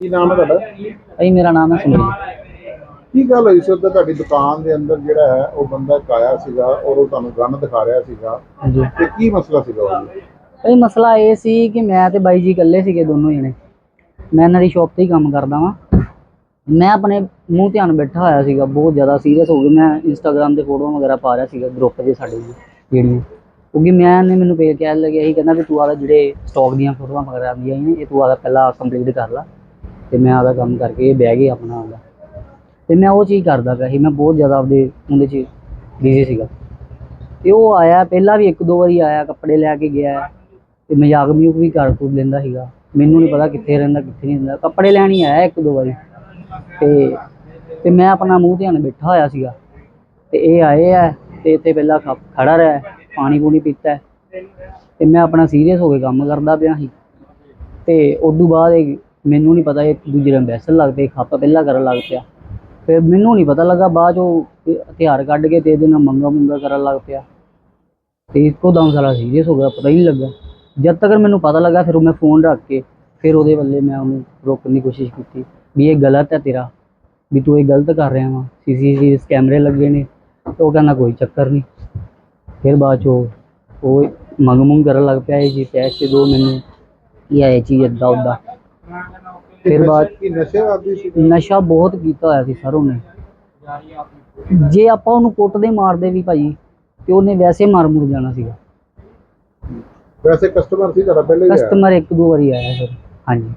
ਕੀ ਨਾਮ ਹੈ ਤੁਹਾਡਾ? ਭਾਈ ਮੇਰਾ ਨਾਮ ਹੈ ਸੁਨੀਲ। ਕੀ ਗੱਲ ਹੋਈ ਸੀ ਤੁਹਾਡੀ ਦੁਕਾਨ ਦੇ ਅੰਦਰ ਜਿਹੜਾ ਹੈ ਉਹ ਬੰਦਾ ਇੱਕ ਆਇਆ ਸੀਗਾ ਔਰ ਉਹ ਤੁਹਾਨੂੰ ਗਨ ਦਿਖਾ ਰਿਹਾ ਸੀਗਾ? ਹਾਂਜੀ। ਤੇ ਕੀ ਮਸਲਾ ਸੀਗਾ ਉਹ ਭਾਈ ਮਸਲਾ ਇਹ ਸੀ ਕਿ ਮੈਂ ਤੇ ਬਾਈ ਜੀ ਇਕੱਲੇ ਸੀਗੇ ਦੋਨੋਂ ਜਣੇ। ਮੈਂ ਇਹਨਾਂ ਦੀ ਸ਼ਾਪ ਤੇ ਹੀ ਕੰਮ ਕਰਦਾ ਵਾਂ। ਮੈਂ ਆਪਣੇ ਮੂੰਹ ਧਿਆਨ ਬੈਠਾ ਹੋਇਆ ਸੀਗਾ ਬਹੁਤ ਜ਼ਿਆਦਾ ਸੀਰੀਅਸ ਹੋ ਗਿਆ ਮੈਂ ਇੰਸਟਾਗ੍ਰam ਤੇ ਫੋਟੋਆਂ ਵਗੈਰਾ ਪਾ ਰਿਹਾ ਸੀਗਾ ਗਰੁੱਪ 'ਚ ਸਾਡੇ ਜੀ ਜਿਹੜੀਆਂ। ਕਿਉਂਕਿ ਮੈਂ ਨੇ ਮੈਨੂੰ ਪੇ ਕਹਿਣ ਲੱਗਿਆ ਸੀ ਕਹਿੰਦਾ ਵੀ ਤੂੰ ਆਦਾ ਜਿਹੜੇ ਸਟਾਕ ਦੀਆਂ ਫੋਟੋਆਂ ਵਗੈਰਾ ਆਉਂਦੀਆਂ ਨੇ ਇਹ ਤੂੰ ਆਦਾ ਪਹਿਲਾਂ ਕੰਪਲੀਟ ਕਰ ਲਾ। ਤੇ ਮੈਂ ਆਦਾ ਕੰਮ ਕਰਕੇ ਇਹ ਬਹਿ ਗਿਆ ਆਪਣਾ ਆਦਾ ਤੇ ਮੈਂ ਉਹ ਚੀਜ਼ ਕਰਦਾ ਪਿਆ ਸੀ, ਮੈਂ ਬਹੁਤ ਜ਼ਿਆਦਾ ਆਪਦੇ ਉਹਦੇ 'ਚ ਬਿਜ਼ੀ ਸੀਗਾ। ਤੇ ਉਹ ਆਇਆ, ਪਹਿਲਾਂ ਵੀ ਇੱਕ ਦੋ ਵਾਰੀ ਆਇਆ, ਕੱਪੜੇ ਲੈ ਕੇ ਗਿਆ। ਤੇ ਮਜ਼ਾਕ ਮਜ਼ੂਕ ਵੀ ਕਰ ਕੁਰ ਲੈਂਦਾ ਸੀਗਾ। ਮੈਨੂੰ ਨਹੀਂ ਪਤਾ ਕਿੱਥੇ ਰਹਿੰਦਾ, ਕਿੱਥੇ ਨਹੀਂ ਰਹਿੰਦਾ। ਕੱਪੜੇ ਲੈਣ ਹੀ ਆਇਆ ਇੱਕ ਦੋ ਵਾਰੀ। ਤੇ ਤੇ ਮੈਂ ਆਪਣਾ ਮੂੰਹ ਧਿਆਨ ਬੈਠਾ ਹੋਇਆ ਸੀਗਾ। ਤੇ ਇਹ ਆਏ ਆ, ਤੇ ਇੱਥੇ ਪਹਿਲਾਂ ਖ- ਖੜਾ ਰਿਹਾ, ਪਾਣੀ ਪੂਣੀ ਪੀਤਾ। ਹੈ। ਤੇ ਮੈਂ ਆਪਣਾ ਸੀਰੀਅਸ ਹੋ ਕੇ ਕੰਮ ਕਰਦਾ ਪਿਆ ਸੀ। ਤੇ ਤੋਂ ਬਾਅਦ ਇਹ ਮੈਨੂੰ ਨਹੀਂ ਪਤਾ ਇਹ ਦੂਜੇ ਨਾਲ ਬੈਸਣ ਲੱਗ ਪਏ, ਖੱਪ ਪਹਿਲਾਂ ਕਰਨ ਲੱਗ ਪਿਆ। ਫਿਰ ਮੈਨੂੰ ਨਹੀਂ ਪਤਾ ਲੱਗਾ, ਬਾਅਦ ਚੋਂ ਇਹ ਹਥਿਆਰ ਕੱਢ ਕੇ ਤੇ ਇਹਦੇ ਨਾਲ ਮੰਗਾ ਮੁੰਗਾ ਕਰਨ ਲੱਗ ਪਿਆ। ਤੇ ਇੱਕੋ ਦਮ ਸਾਲਾ ਸੀਰੀਅਸ ਹੋ ਗਿਆ, ਪਤਾ ਹੀ ਨਹੀਂ ਲੱਗਾ। ਜਦ ਤੱਕ ਮੈਨੂੰ ਪਤਾ ਲੱਗਾ, ਫਿਰ ਉਹ ਮੈਂ ਫੋਨ ਰੱਖ ਕੇ, ਫਿਰ ਉਹਦੇ ਵੱਲੇ ਮੈਂ ਉਹਨੂੰ ਰੋਕਣ ਦੀ ਕੋਸ਼ਿਸ਼ ਕੀਤੀ ਵੀ ਇਹ ਗਲਤ ਹੈ ਤੇਰਾ, ਵੀ ਤੂੰ ਇਹ ਗਲਤ ਕਰ ਰਿਹਾ ਵਾ। ਸੀਸੀਟੀਵੀ ਕੈਮਰੇ ਲੱਗੇ ਨੇ, ਤੇ ਉਹ ਕਹਿੰਦਾ ਕੋਈ ਚੱਕਰ ਨਹੀਂ ਫਿਰ ਬਾਅਦ ਚੋਂ ਉਹ ਮੰਗ ਮੰਗ ਕਰਨ ਲੱਗ ਪਿਆ, ਇਹ ਜੀ ਪੈਸੇ ਦੋ ਮੈਨੂੰ। ਇਹ ਇਹ ਚੀਜ਼ ਏਦਾਂ ਉੱਦਾਂ ਫਿਰ ਬਾਅਦ ਕੀ ਨਸ਼ੇ ਆਦੀ ਸੀ ਨਸ਼ਾ ਬਹੁਤ ਕੀਤਾ ਹੋਇਆ ਸੀ ਸਰ ਉਹਨੇ। ਜੇ ਆਪਾਂ ਉਹਨੂੰ ਕੁੱਟਦੇ ਮਾਰਦੇ ਵੀ ਭਾਈ ਤੇ ਉਹਨੇ ਵੈਸੇ ਮਾਰ ਮੁਰ ਜਾਣਾ ਸੀਗਾ। ਵੈਸੇ ਕਸਟਮਰ ਸੀ ਤੁਹਾਡਾ ਪਹਿਲੇ ਕਸਟਮਰ ਇੱਕ ਦੋ ਵਾਰੀ ਆਇਆ ਸਰ ਹਾਂਜੀ।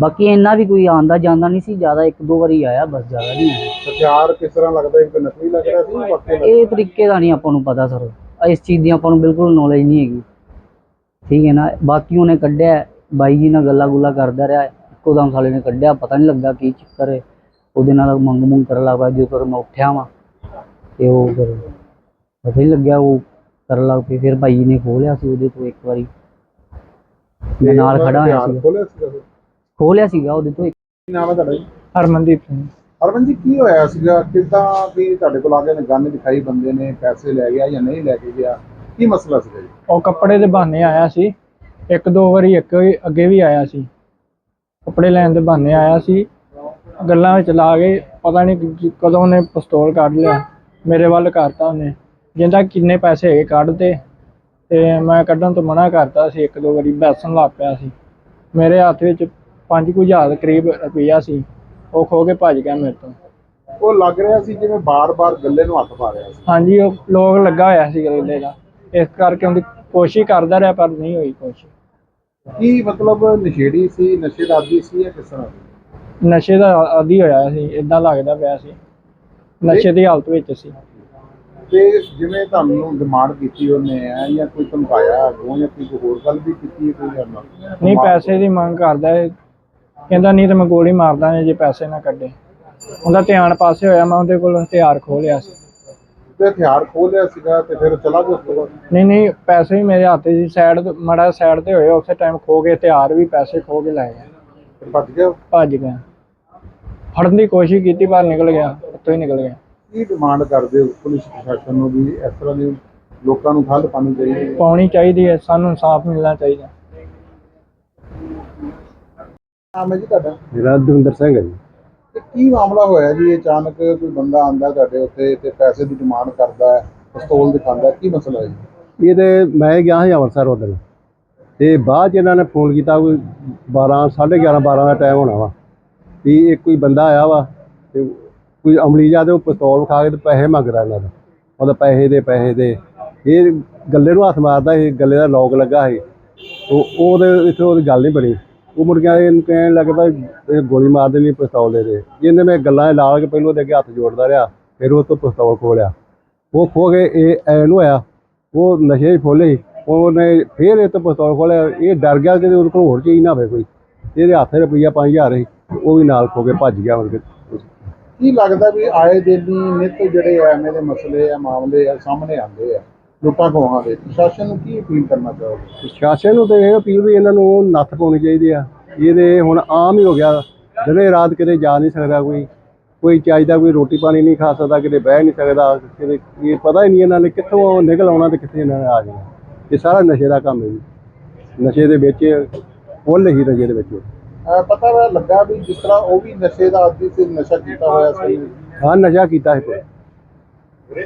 ਬਾਕੀ ਇੰਨਾ ਵੀ ਕੋਈ ਆਂਦਾ ਜਾਂਦਾ ਨਹੀਂ ਸੀ ਜ਼ਿਆਦਾ ਇੱਕ ਦੋ ਵਾਰੀ ਆਇਆ ਬਸ ਜ਼ਿਆਦਾ ਨਹੀਂ ਆਇਆ। ਹਥਿਆਰ ਕਿਸ ਤਰ੍ਹਾਂ ਲੱਗਦਾ ਇੱਕ ਨਕਲੀ ਲੱਗ ਰਿਹਾ ਸੀ ਲੱਗ ਇਹ ਤਰੀਕੇ ਦਾ ਨਹੀਂ ਆਪਾਂ ਨੂੰ ਪਤਾ ਸਰ। ਇਸ ਚੀਜ਼ ਦੀ ਆਪਾਂ ਨੂੰ ਬਿਲਕੁਲ ਨੌਲੇਜ ਨਹੀਂ ਹੈਗੀ। ਠੀਕ ਹੈ ਨਾ ਬਾਕੀ ਉਹਨੇ ਕੱਢਿਆ ਬਾਈ ਜੀ ਨਾਲ ਗੱਲਾਂ ਗੁੱਲਾਂ ਕਰਦਾ ਰਿਹਾ। ਇੱਕੋ ਦਮ ਸਾਲੇ ਨੇ ਕੱਢਿਆ ਪਤਾ ਨਹੀਂ ਲੱਗਾ ਕੀ ਚੱਕਰ ਹੈ ਉਹਦੇ ਨਾਲ ਮੰਗ ਮੰਗ ਕਰਨ ਲੱਗ ਪਿਆ ਜਦੋਂ ਮੈਂ ਉੱਠਿਆ ਵਾਂ ਤੇ ਉਹ ਫਿਰ ਪਤਾ ਹੀ ਲੱਗਿਆ ਉਹ ਕਰਨ ਲੱਗ ਪਈ ਫਿਰ ਭਾਈ ਨੇ ਖੋਲਿਆ ਸੀ ਉਹਦੇ ਤੋਂ ਇੱਕ ਵਾਰੀ। ਮੈਂ ਨਾਲ ਖੜਾ ਹੋਇਆ ਸੀ ਖੋਲਿਆ ਸੀਗਾ ਫਿਰ। ਖੋਲਿਆ ਸੀਗਾ ਉਹਦੇ ਤੋਂ ਇੱਕ। ਨਾਮ ਹੈ ਤੁਹਾਡਾ ਜੀ? ਹਰਮਨਦੀਪ ਸਿੰਘ। ਅਰਵਿੰਦ ਜੀ ਕੀ ਹੋਇਆ ਸੀਗਾ? ਕਿੱਦਾਂ ਵੀ ਤੁਹਾਡੇ ਕੋਲ ਆ ਕੇ ਨੇ ਗਨ ਦਿਖਾਈ ਬੰਦੇ ਨੇ ਪੈਸੇ ਲੈ ਗਿਆ ਜਾਂ ਨਹੀਂ ਲੈ ਕੇ ਗਿਆ? ਕੀ ਮਸਲਾ ਸੀਗਾ ਜੀ? ਉਹ ਕੱਪੜੇ ਦੇ ਬਹਾਨੇ ਆਇਆ ਸੀ। ਇੱਕ ਦੋ ਵਾਰੀ ਇੱਕ ਅੱਗੇ ਵੀ ਆਇਆ ਸੀ। ਕੱਪੜੇ ਲੈਣ ਦੇ ਬਹਾਨੇ ਆਇਆ ਸੀ। ਗੱਲਾਂ ਵਿੱਚ ਲਾ ਕੇ ਪਤਾ ਨਹੀਂ ਕਿ- ਕਦੋਂ ਉਹਨੇ ਪਿਸਤੌਲ ਕੱਢ ਲਿਆ। ਮੇਰੇ ਵੱਲ ਕਰਤਾ ਉਹਨੇ। ਜਿੰਦਾ ਕਿੰਨੇ ਪੈਸੇ ਹੈਗੇ ਕੱਢ ਤੇ ਤੇ ਮੈਂ ਕੱਢਣ ਤੋਂ ਮਨਾ ਕਰਤਾ ਸੀ। ਇੱਕ ਦੋ ਵਾਰੀ ਬੈਸਣ ਲੱਗ ਪਿਆ ਸੀ। ਮੇਰੇ ਹੱਥ ਵਿੱਚ 5000 ਦੇ ਕਰੀਬ ਰੁਪਈਆ ਸੀ। ਉਹ ਖੋ ਕੇ ਭੱਜ ਗਿਆ ਮੇਰੇ ਤੋਂ। ਉਹ ਲੱਗ ਰਿਹਾ ਸੀ ਜਿਵੇਂ ਬਾਰ-ਬਾਰ ਗੱਲੇ ਨੂੰ ਹੱਥ ਪਾ ਰਿਹਾ ਸੀ। ਹਾਂਜੀ ਉਹ ਲੋਕ ਲੱਗਾ ਹੋਇਆ ਸੀ ਗੱਲੇ ਦਾ। ਇਸ ਕਰਕੇ ਉਹਦੀ ਕੋਸ਼ਿਸ਼ ਕਰਦਾ ਰਿਹਾ ਪਰ ਨਹੀਂ ਹੋਈ ਕੋਸ਼ਿਸ਼। ਕੀ ਮਤਲਬ ਨਸ਼ੇੜੀ ਸੀ ਨਸ਼ੇ ਦਾ ਆਦੀ ਸੀ ਜਾਂ ਕਿਸ ਤਰ੍ਹਾਂ? ਨਸ਼ੇ ਦਾ ਆਦੀ ਹੋਇਆ ਸੀ ਇਦਾਂ ਲੱਗਦਾ ਪਿਆ ਸੀ। ਨਸ਼ੇ ਦੀ ਹਾਲਤ ਵਿੱਚ ਸੀ। ਤੇ ਜਿਵੇਂ ਤੁਹਾਨੂੰ ਡਿਮਾਂਡ ਕੀਤੀ ਉਹਨੇ ਹੈ ਜਾਂ ਕੋਈ ਧਮਕਾਇਆ ਅੱਗੋਂ ਜਾਂ ਕੋਈ ਹੋਰ ਗੱਲ ਵੀ ਕੀਤੀ ਹੈ ਕੋਈ ਕਰਨਾ ਨਹੀਂ ਪੈਸੇ ਦੀ ਮੰਗ ਕਰਦਾ ਹੈ ਕਹਿੰਦਾ ਨਹੀਂ ਤਾਂ ਮੈਂ ਗੋਲੀ ਮਾਰਦਾ ਜੇ ਪੈਸੇ ਨਾ ਕੱਢੇ। ਉਹਦਾ ਧਿਆਨ ਪਾਸੇ ਹੋਇਆ ਮੈਂ ਉਹਦੇ ਕੋਲ ਹਥਿਆਰ ਖੋਹ ਲਿਆ ਸੀ। ਤੇ ਹਥਿਆਰ ਖੋਹ ਲਿਆ ਸੀਗਾ ਤੇ ਫਿਰ ਚਲਾ ਗਿਆ ਉਸ ਤੋਂ ਬਾਅਦ? ਨਹੀਂ ਨਹੀਂ ਪੈਸੇ ਵੀ ਮੇਰੇ ਹੱਥ 'ਚ ਸਾਈਡ ਮੜਾ ਸਾਈਡ ਤੇ ਹੋਏ ਉਸੇ ਟਾਈਮ ਖੋ ਕੇ ਹਥਿਆਰ ਵੀ ਪੈਸੇ ਖੋ ਕੇ ਲੈ ਫਿਰ ਭੱਜ ਗਿਆ? ਭੱਜ ਗਿਆ। ਫੜਨ ਦੀ ਕੋਸ਼ਿਸ਼ ਕੀਤੀ ਪਰ ਨਿਕਲ ਗਿਆ ਉੱਥੋਂ ਹੀ ਨਿਕਲ ਗਿਆ। ਕੀ ਡਿਮਾਂਡ ਕਰਦੇ ਹੋ ਪੁਲਿਸ ਪ੍ਰਸ਼ਾਸਨ ਨੂੰ ਵੀ ਇਸ ਤਰ੍ਹਾਂ ਦੀ ਲੋਕਾਂ ਨੂੰ ਠੱਲ ਪਾਣੀ ਚਾਹੀਦੀ ਹੈ? ਪਾਉਣੀ ਚਾਹੀਦੀ ਹੈ ਸਾਨੂੰ ਇਨਸਾਫ ਮਿਲਣਾ ਚਾਹੀਦਾ। ਨਾਮ ਹੈ ਜੀ ਤੁਹਾਡਾ? ਮੇਰਾ ਦਵਿੰਦਰ ਸਿੰਘ ਹੈ ਜੀ। ਤੇ ਕੀ ਮਾਮਲਾ ਹੋਇਆ ਜੀ? ਅਚਾਨਕ ਕੋਈ ਬੰਦਾ ਆਂਦਾ ਤੁਹਾਡੇ ਉੱਤੇ ਤੇ ਪੈਸੇ ਦੀ ਡਿਮਾਂਡ ਕਰਦਾ ਹੈ, ਪਿਸਤੌਲ ਦਿਖਾਉਂਦਾ ਕੀ ਮਸਲਾ ਹੈ ਜੀ? ਇਹ ਤੇ ਮੈਂ ਗਿਆ ਸੀ ਅੰਮ੍ਰਿਤਸਰ ਉਦੋਂ ਤੇ ਬਾਅਦ ਚ ਇਹਨਾਂ ਨੇ ਫੋਨ ਕੀਤਾ ਕੋਈ 12 11:30 12 ਦਾ ਟਾਈਮ ਹੋਣਾ ਵਾ। ਵੀ ਇੱਕ ਕੋਈ ਬੰਦਾ ਆਇਆ ਵਾ ਤੇ ਕੋਈ ਅਮਲੀ ਜਾ ਤੇ ਉਹ ਪਿਸਤੌਲ ਖਾ ਕੇ ਤੇ ਪੈਸੇ ਮੰਗਦਾ ਇਹਨਾਂ ਦਾ ਉਹਦਾ ਪੈਸੇ ਦੇ ਪੈਸੇ ਦੇ। ਇਹ ਗੱਲੇ ਨੂੰ ਹੱਥ ਮਾਰਦਾ ਸੀ, ਗੱਲੇ ਦਾ ਲੌਕ ਲੱਗਾ ਸੀ। ਉਹ ਉਹਦੇ ਇੱਥੇ ਉਹਦੀ ਗੱਲ ਨਹੀਂ ਬਣੀ। ਉਹ ਮੁੜ ਕੇ ਇਹਨੂੰ ਕਹਿਣ ਲੱਗ ਪਿਆ ਇਹ ਗੋਲੀ ਮਾਰ ਦੇਣੀ ਪਿਸਤੌਲ ਦੇ ਦੇ ਇਹਨੇ ਮੈਂ ਗੱਲਾਂ ਲਾ ਕੇ ਪਹਿਲਾਂ ਉਹਦੇ ਅੱਗੇ ਹੱਥ ਜੋੜਦਾ ਰਿਹਾ, ਫਿਰ ਉਹ ਤੋਂ ਪਿਸਤੌਲ ਖੋਲਿਆ ਉਹ ਖੋ ਕੇ ਇਹ ਐ ਹੋਇਆ, ਉਹ ਨਸ਼ੇ 'ਚ ਫੋਲੇ ਉਹਨੇ ਫਿਰ ਇਹ ਤੋਂ ਪਿਸਤੌਲ ਖੋਲਿਆ ਇਹ ਡਰ ਗਿਆ ਕਿ ਉਹਦੇ ਕੋਲ ਹੋਰ ਚੀਜ਼ ਨਾ ਹੋਵੇ ਕੋਈ। ਇਹਦੇ ਹੱਥ 'ਚ ਰੁਪਈਆ 5000 ਸੀ ਉਹ ਵੀ ਨਾਲ ਖੋ ਕੇ ਭੱਜ ਗਿਆ ਮੁੜ ਕੀ ਲੱਗਦਾ ਵੀ ਆਏ ਦਿਨ ਹੀ ਨਿੱਤ ਜਿਹੜੇ ਐਵੇਂ ਦੇ ਮਸਲੇ ਆ, ਮਾਮਲੇ ਆ, ਸਾਹਮਣੇ ਆਉਂਦੇ ਆ? ਲੁੱਟਾਂ ਖੋਹਾਂ ਦੇ ਪ੍ਰਸ਼ਾਸਨ ਨੂੰ ਕੀ ਅਪੀਲ ਕਰਨਾ ਚਾਹੋਗੇ? ਸ਼ਾਸਨ ਨੂੰ ਤੇ ਇਹ ਅਪੀਲ ਵੀ ਇਹਨਾਂ ਨੂੰ ਨੱਥ ਪਾਉਣੀ ਚਾਹੀਦੀ ਆ। ਇਹਦੇ ਹੁਣ ਆਮ ਹੀ ਹੋ ਗਿਆ। ਦਿਨੇ ਰਾਤ ਕਿਤੇ ਜਾ ਨਹੀਂ ਸਕਦਾ ਕੋਈ। ਕੋਈ ਚਾਹੀਦਾ ਕੋਈ ਰੋਟੀ ਪਾਣੀ ਨਹੀਂ ਖਾ ਸਕਦਾ ਕਿਤੇ ਬਹਿ ਨਹੀਂ ਸਕਦਾ। ਕਿਤੇ ਇਹ ਪਤਾ ਹੀ ਨਹੀਂ ਇਹਨਾਂ ਨੇ ਕਿੱਥੋਂ ਨਿਕਲ ਆਉਣਾ ਤੇ ਕਿੱਥੇ ਇਹਨਾਂ ਨੇ ਆ ਜਾਣਾ। ਇਹ ਸਾਰਾ ਨਸ਼ੇ ਦਾ ਕੰਮ ਹੈ ਜੀ। ਨਸ਼ੇ ਦੇ ਵਿੱਚ ਫੁੱਲ ਹੀ ਨਸ਼ੇ ਦੇ ਵਿੱਚ। ਅਹ ਪਤਾ ਲੱਗਾ ਵੀ ਜਿਸ ਤਰ੍ਹਾਂ ਉਹ ਵੀ ਨਸ਼ੇ ਦਾ ਆਦੀ ਸੀ ਨਸ਼ਾ ਕੀਤਾ ਹੋਇਆ ਸੀ। ਹਾਂ ਨਸ਼ਾ ਕੀਤਾ ਸੀ। ਕੋਈ